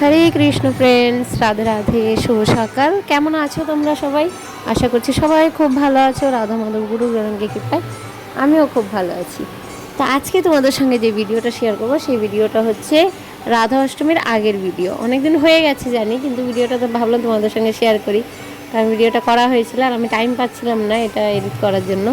হরে Krishna friends Radhe Radhe, শুভ সকাল। কেমন আছো তোমরা সবাই? আশা করছি সবাই খুব ভালো আছো রাধা মাধব গুরু গরঙ্গে কৃপায়। আমিও খুব ভালো আছি। তো আজকে তোমাদের সঙ্গে যে ভিডিওটা শেয়ার করব, সেই ভিডিওটা হচ্ছে রাধা অষ্টমীর আগের ভিডিও। অনেকদিন হয়ে গেছে জানি, কিন্তু ভিডিওটা তো ভাবলাম তোমাদের সঙ্গে শেয়ার করি। কারণ ভিডিওটা করা হয়েছিল আর আমি টাইম পাচ্ছিলাম না এটা এডিট করার জন্য।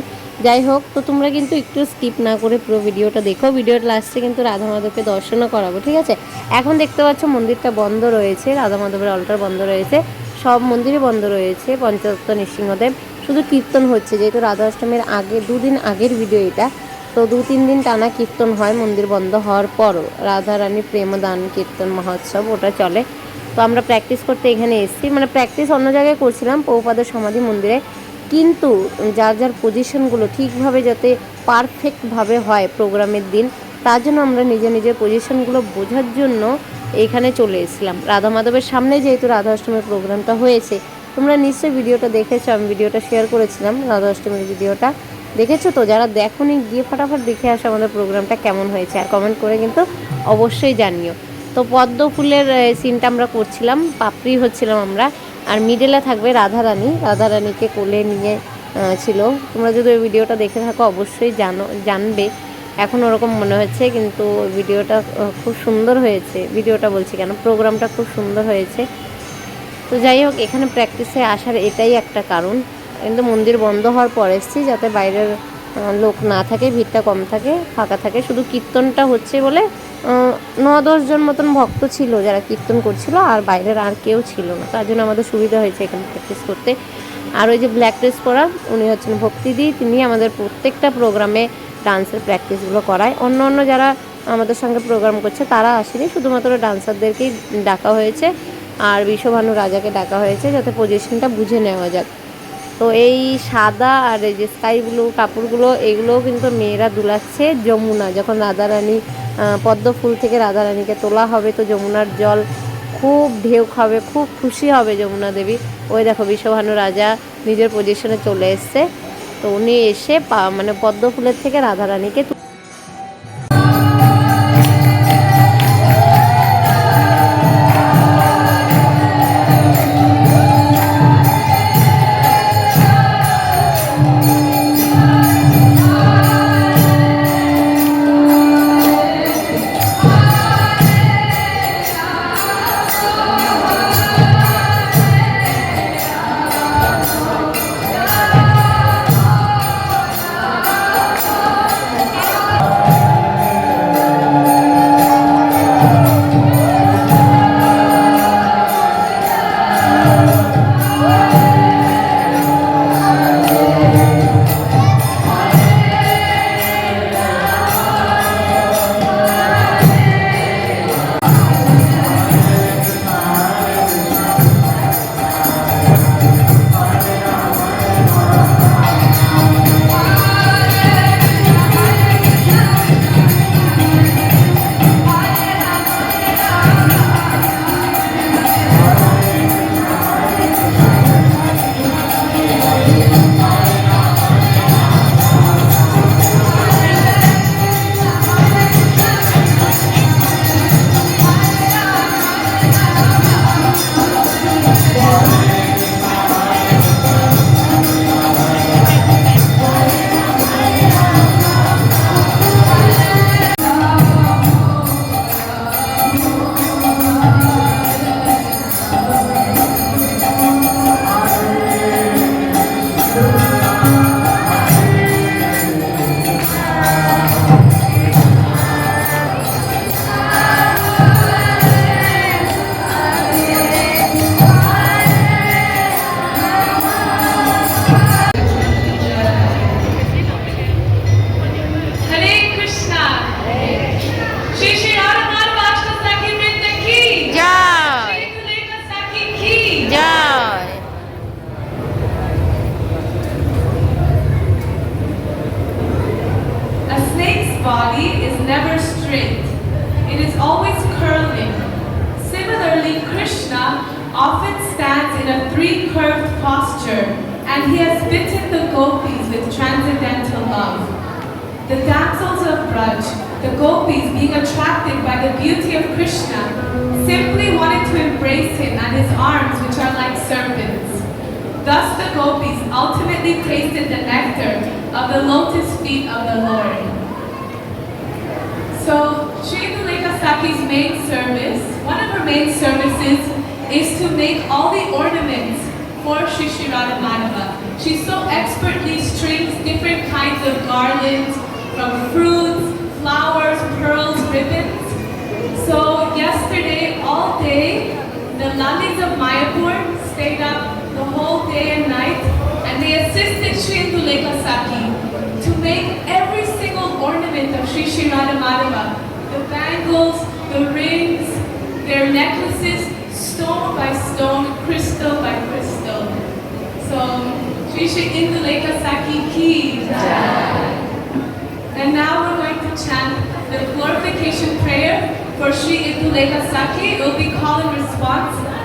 যাই হোক তো তোমরা কিন্তু একটু স্কিপ না করে পুরো ভিডিওটা দেখো। ভিডিওর লাস্টে কিন্তু রাধা মাধবকে দর্শনও করাবো, ঠিক আছে? এখন দেখতে পাচ্ছ মন্দিরটা বন্ধ রয়েছে, রাধা মাধবের অলটার বন্ধ রয়েছে, সব মন্দিরই বন্ধ রয়েছে পঞ্চদত্ত নৃসিংহদেব। শুধু কীর্তন হচ্ছে, যেহেতু রাধা অষ্টমীর আগে, দুদিন আগের ভিডিও এটা, তো দু তিন দিন টানা কীর্তন হয় মন্দির বন্ধ হওয়ার পরও। রাধা রানী প্রেমদান কীর্তন মহোৎসব, ওটা চলে। তো আমরা প্র্যাকটিস করতে এখানে এসেছি। মানে প্র্যাকটিস অন্য জায়গায় করছিলাম পৌপাদের সমাধি মন্দিরে। কিন্তু যার যার পজিশনগুলো ঠিকভাবে যাতে পারফেক্টভাবে হয় প্রোগ্রামের দিন, তার জন্য আমরা নিজের নিজের পজিশনগুলো বোঝার জন্য এইখানে চলে এসেছিলাম। রাধা মাধবের সামনে যেহেতু রাধা অষ্টমীর প্রোগ্রামটা হয়েছে, তোমরা নিশ্চয়ই ভিডিওটা দেখেছ, আমি ভিডিওটা শেয়ার করেছিলাম, রাধা অষ্টমীর ভিডিওটা দেখেছ তো? যারা দেখোনি, গিয়ে ফটাফট দেখে আসো আমাদের প্রোগ্রামটা কেমন হয়েছে, আর কমেন্ট করে কিন্তু অবশ্যই জানিও। তো পদ্ম ফুলের সিনটা আমরা করছিলাম, পাপড়ি হচ্ছিলাম আমরা আর মিডলে থাকবে রাধারানী। রাধারানীকে কোলে নিয়ে ছিল। তোমরা যদি ওই ভিডিওটা দেখে থাকো, অবশ্যই জানো, জানবে। এখন ওরকম মনে হচ্ছে, কিন্তু ভিডিওটা খুব সুন্দর হয়েছে। ভিডিওটা বলছি কেন, প্রোগ্রামটা খুব সুন্দর হয়েছে। তো যাই হোক, এখানে প্র্যাকটিসে আসার এটাই একটা কারণ। কিন্তু মন্দির বন্ধ হওয়ার পর এসেছি, যাতে বাইরের লোক না থাকে, ভিড়টা কম থাকে, ফাঁকা থাকে। শুধু কীর্তনটা হচ্ছে বলে ন দশজন মতন ভক্ত ছিল যারা কীর্তন করছিল, আর বাইরের আর কেউ ছিল না। তার জন্য আমাদের সুবিধা হয়েছে এখানে প্র্যাকটিস করতে। আর ওই যে ব্ল্যাক ড্রেস পরা, উনি হচ্ছেন ভক্তিদি, তিনি আমাদের প্রত্যেকটা প্রোগ্রামে ডান্সের প্র্যাকটিসগুলো করায়। অন্য অন্য যারা আমাদের সঙ্গে প্রোগ্রাম করছে, তারা আসেনি, শুধুমাত্র ডান্সারদেরকেই ডাকা হয়েছে। আর বিশ্বভানু রাজাকে ডাকা হয়েছে, যাতে পজিশনটা বুঝে নেওয়া যাক। তো এই সাদা আর এই যে স্কাই ব্লু কাপড়গুলো, এগুলোও কিন্তু মেয়েরা দুলাচ্ছে যমুনা। যখন রাধারানী পদ্ম ফুল থেকে রাধারানীকে তোলা হবে, তো যমুনার জল খুব ঢেউ খাবে, খুব খুশি হবে যমুনা দেবী। ওই দেখো, বিশ্বভানু রাজা নিজের পজিশনে চলে এসছে। তো উনি এসে মানে পদ্ম ফুলের থেকে রাধারানীকে snake's body is never straight. It is always curling. Similarly, Krishna often stands in a three-curved posture and he has bitten the gopis with transcendental love. The damsels of Braj, the gopis being attracted by the beauty of Krishna, simply wanted to embrace him and his arms, Thus the gopis ultimately tasted the nectar of the lotus feet of the Lord. So, Sri Saki's main service, one of her main services, is to make all the ornaments for Sri Sri. She so expertly strings different kinds of garlands from fruits, flowers, pearls, ribbons. So yesterday, all day, the Lalis of Mayapur stayed up whole day and night, and they assisted Sri Indulekha Saki to make every single ornament of Sri Sri Radha the bangles, the rings, their necklaces, stone by stone, crystal by crystal. So, Sri Sri Indulekha Saki ki. And now we're going to chant the glorification prayer for Sri Indulekha Saki. It will be call and response,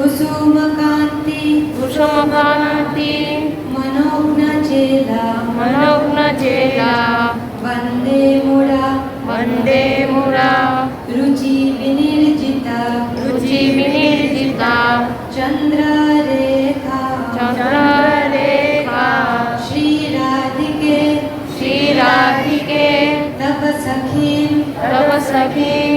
कुसुमकान्ति कुसुमकान्ति मनोग्नचेला मनोग्नचेला वंदे मुरा। वंदे मुरा। रुचि विनिर्जिता। रुचि विनिर्जिता। चंद्र रेखा चंद्र रेखा श्री राधिके श्री राधिके तप सखी तप सखी